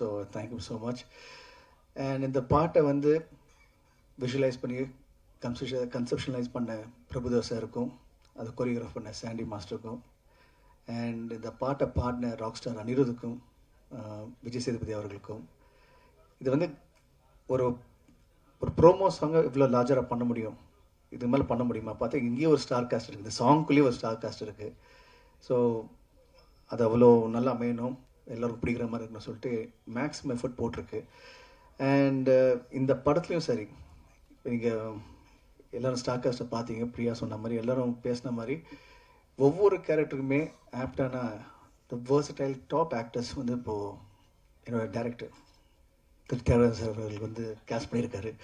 So thank you so much and இந்த பாட்டை வந்து விஷுவலைஸ் பண்ணி கன்செப்ஷ கன்செப்ஷனலைஸ் பண்ண பிரபுதேவ் இருக்கும். அதை கொரியோகிராஃப் பண்ண சாண்டி மாஸ்டருக்கும் அண்ட் இந்த பாட்டை பாடின ராக் ஸ்டார் அனிருதுக்கும் விஜய் சேதுபதி அவர்களுக்கும். இது வந்து ஒரு ஒரு ப்ரோமோ சாங்கை இவ்வளோ லார்ஜராக பண்ண முடியும். இது மேலே பண்ண முடியுமா? பார்த்தா இங்கேயே ஒரு ஸ்டார் காஸ்ட் இருக்குது இந்த சாங்க்குள்ளேயே ஒரு ஸ்டார் காஸ்ட் இருக்குது ஸோ அது அவ்வளோ நல்லா அமையணும். எல்லோரும் பிடிக்கிற மாதிரி இருக்கணும்னு சொல்லிட்டு மேக்ஸிமம் எஃபர்ட் போட்டிருக்கு. அண்டு uh, இந்த படத்துலையும் சரி. நீங்கள் எல்லோரும் ஸ்டாக்கர்ஸை பார்த்தீங்க பிரியா சொன்ன மாதிரி எல்லோரும் பேசின மாதிரி ஒவ்வொரு கேரக்டருக்குமே ஆப்டான த வேர்சடைல் டாப் ஆக்டர்ஸ் வந்து இப்போது என்னோட டேரக்டர் திரு சார் அவர்கள் வந்து கேஸ்ட் பண்ணியிருக்காரு.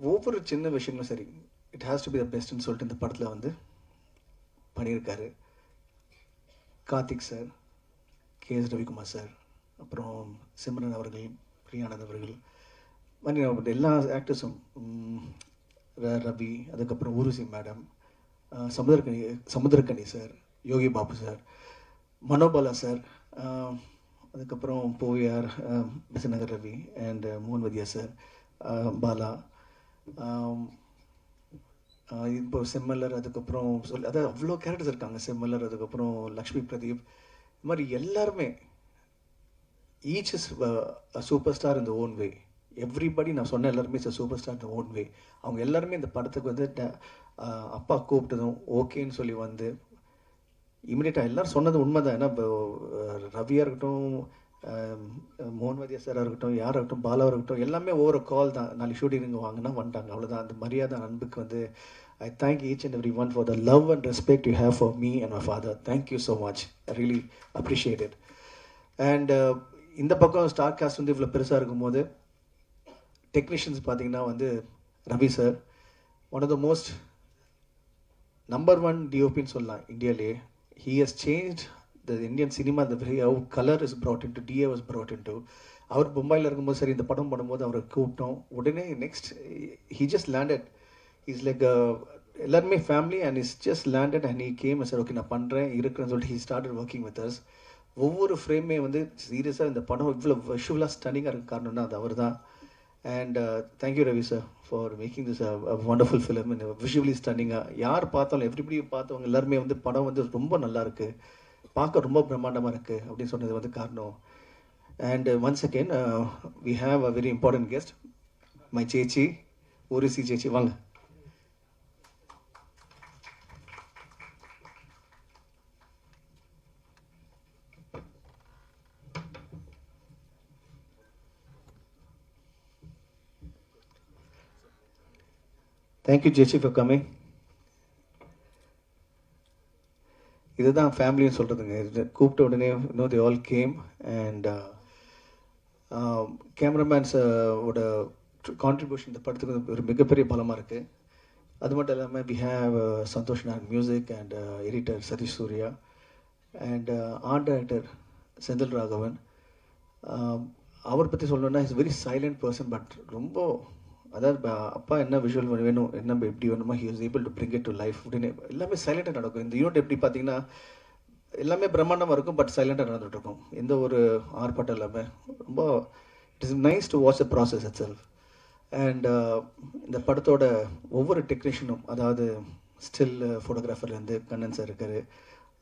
ஒவ்வொரு சின்ன விஷயங்களும் சரி it has to be the பெஸ்ட்னு சொல்லிட்டு இந்த படத்தில் வந்து பண்ணியிருக்காரு. Karthik sir K S Ravikumar sir அப்புறம் சிம்ரன் அவர்கள் பிரியானந்த் அவர்கள் மாதிரி எல்லா ஆக்டர்ஸும் ரவி அதுக்கப்புறம் Urvashi madam Samuthirakani Samuthirakani sir Yogi Babu sir Manobala sir அதுக்கப்புறம் போவியார் பிசநகர் ரவி அண்ட் மோகன்வதியா சார் பாலா இப்போ செம்மல்லர் அதுக்கப்புறம் சொல் அதாவது அவ்வளோ கேரக்டர்ஸ் இருக்காங்க. செம்மல்லர் அதுக்கப்புறம் லக்ஷ்மி பிரதீப் இது மாதிரி எல்லாருமே each is superstar in their own way everybody நான் சொன்ன எல்லாருமே is superstar in their own way அவங்க எல்லாருமே இந்த படத்துக்கு வந்து ட- அப்பா கூப்பிட்டதும் ஓகேன்னு சொல்லி வந்து இமீடியட்டாக எல்லோரும் சொன்னது உண்மைதான். ஏன்னா இப்போ ரவியாக இருக்கட்டும் மோகன்வதிய மோகன்வதியா சாராக இருக்கட்டும் யாராக இருக்கட்டும் பாலாவாக இருக்கட்டும் எல்லாமே ஒவ்வொரு கால் தான். நாளைக்கு ஷூட்டிங் வாங்கினா வந்துட்டாங்க. அவ்வளோதான் அந்த மரியாதை அன்புக்கு வந்து I thank each and everyone one for love love and respect you for me me my father. Father thank you so much really really it. And and இந்த பக்கம் ஸ்டார் காஸ்ட் வந்து இவ்வளோ பெருசாக இருக்கும்போது டெக்னீஷியன்ஸ் பார்த்தீங்கன்னா வந்து Ravi sir one of the most number one டிஓபின்னு சொல்லலாம் இந்தியாலே he has change the Indian cinema the very how colour is brought in to DA was in to அவர் மும்பையில் இருக்கும்போது சரி இந்த படம் பண்ணும்போது அவரை கூப்பிட்டோம். உடனே next he just landed is like எல்லாருமே family and is just landed and he came sir okay நான் பண்ணுறேன் இருக்கிறேன்னு சொல்லிட்டு he started working with us ஒவ்வொரு ஃப்ரேமே வந்து சீரியஸாக இந்த படம் இவ்வளோ விஷுவலாக ஸ்டனிங்காக இருக்க காரணம்னா அது அவர் தான் and thank you Ravi sir for making this wonderful film இந்த விஷுவலி ஸ்டன்னிங்காக யார் பார்த்தாலும் எவ்ரிபடி பார்த்தவங்க எல்லாருமே வந்து படம் வந்து ரொம்ப நல்லா இருக்குது பார்க்க ரொம்ப பிரம்மாண்டமாக இருக்குது அப்படின்னு சொன்னது வந்து காரணம். And once second we have a very important guest my சேச்சி ஒரு சி சேச்சி. வாங்க. தேங்க்யூ ஜெசி ஃபார் கமிங் இதுதான் ஃபேமிலின்னு சொல்கிறதுங்க இது கூப்பிட்ட உடனே no they all came and கேமராமேன்ஸோட contribution இந்த படத்துக்கு ஒரு மிகப்பெரிய பலமாக இருக்குது அது மட்டும் இல்லாமல் we have Santhosh Nag music and editor Sathish Surya and art director Senthil Raghavan அவர் பற்றி சொல்லணுன்னா is very silent person but ரொம்ப அதாவது அப்பா என்ன விஷுவல் வேணும் என்ன எப்படி வேணுமோ he is able to bring it to life அப்படின்னு எல்லாமே சைலண்டாக நடக்கும். இந்த யூனிட் எப்படி பார்த்தீங்கன்னா எல்லாமே பிரம்மாண்டமாக இருக்கும் பட் சைலண்டாக நடந்துகிட்ருக்கும் எந்த ஒரு ஆர்ப்பாட்டம் இல்லாமல் ரொம்ப it is nice to watch a process itself and இந்த படத்தோட ஒவ்வொரு டெக்னீஷியனும் அதாவது ஸ்டில் uh, ஃபோட்டோகிராஃபர்லேருந்து கண்ணன் சார் இருக்கார்.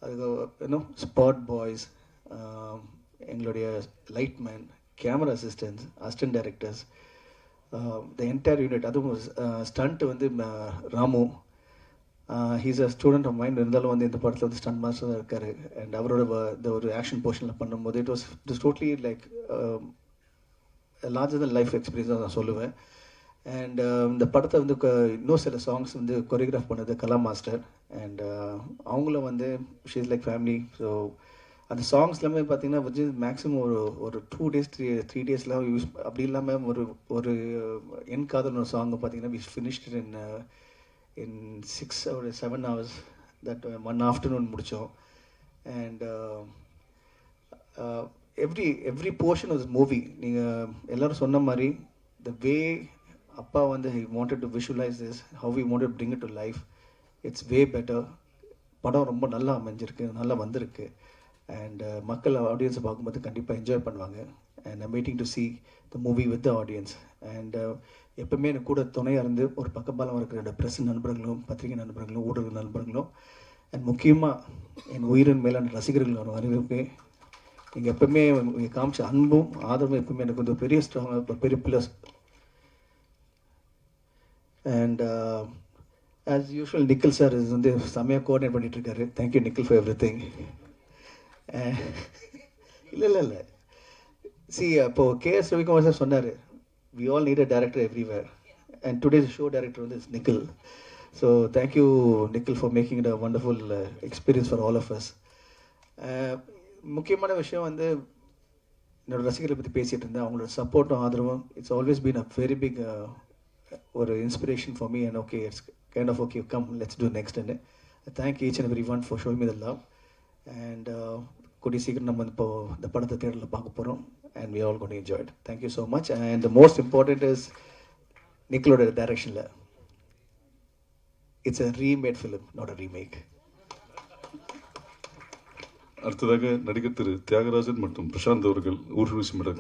அதுக்கு இன்னும் ஸ்பாட் பாய்ஸ் எங்களுடைய lightman camera assistance assistant directors the entire unit அதுவும் uh, ஸ்டண்ட் வந்து uh, Ramu. He's a student of mind இருந்தாலும் வந்து இந்த படத்தில் வந்து ஸ்டண்ட் மாஸ்டர் இருக்காரு. அண்ட் அவரோட வ- இந்த ஒரு ஆக்ஷன் போர்ஷனில் பண்ணும்போது it was it totally like larger than life experience நான் சொல்லுவேன். அண்ட் uh, இந்த படத்தை வந்து இன்னும் சில சாங்ஸ் வந்து கொரியோகிராஃப் பண்ணது கலா மாஸ்டர். அண்ட் அவங்கள வந்து ஷீஸ் லைக் ஃபேமிலி ஸோ அந்த சாங்ஸ் எல்லாமே பார்த்தீங்கன்னா வந்து மேக்ஸிமம் ஒரு ஒரு டூ டேஸ் த்ரீ த்ரீ டேஸ்லாம் யூஸ் அப்படி இல்லாமல் ஒரு ஒரு என் காதல் ஒரு சாங் பார்த்தீங்கன்னா was finished in in six ஒரு seven hours that one afternoon முடித்தோம் and every every portion of movie நீங்கள் எல்லோரும் சொன்ன மாதிரி த வே அப்பா வந்து he wanted to visualise this how you wanted bring it to life it's way better படம் ரொம்ப நல்லா அமைஞ்சிருக்கு நல்லா வந்திருக்கு. அண்ட் uh, மக்கள் ஆடியன்ஸை பார்க்கும்போது கண்டிப்பாக என்ஜாய் பண்ணுவாங்க. And I'm waiting to see the movie with the audience and எப்பவுமே எனக்கு கூட துணையாக இருந்து ஒரு பக்கபாலம் இருக்கிற என்னோட ப்ரெஸ் நண்பர்களும் பத்திரிகை நண்பர்களும் ஊடக நண்பர்களும் அண்ட் முக்கியமாக என் உயிரின் மேலான ரசிகர்களோட வரவேற்பு நீங்கள் எப்பவுமே நீங்கள் காமிச்ச அன்பும் ஆதரவும் எப்பவுமே எனக்கு வந்து ஒரு பெரிய ஸ்ட்ராங் பெரிய plus and as usual Nikhil sir இது வந்து செம்மையாக coordinate பண்ணிகிட்ருக்காரு thank you Nikhil for everything இல்லை இல்லை இல்லை. சி அப்போ கேஎஸ் ரவிக்குமார் சார் சொன்னார் we all need a director everywhere and today's show director வந்து Nikhil so thank you Nikhil for making it a wonderful experience for all of us முக்கியமான விஷயம் வந்து என்னோடய ரசிகர்களை பற்றி பேசிகிட்டு இருந்தேன். அவங்களோட சப்போர்ட்டும் ஆதரவும் it's always been a very big ஒரு inspiration for me and okay it's kind of okay come let's do next and thank each and everyone for show me the love and கூடிய சீக்கிரம் நம்ம இப்போ இந்த படத்தை தேட்டரில் பார்க்க போகிறோம் அண்ட் வி ஆல் கொண்டு enjoyed thank you so much and most important is நிக்கலோட டைரக்ஷனில் it's a remade film not a remake அடுத்ததாக நடிகர் திரு தியாகராஜன் மற்றும் பிரசாந்த் அவர்கள் ஊர்வசி மேடம்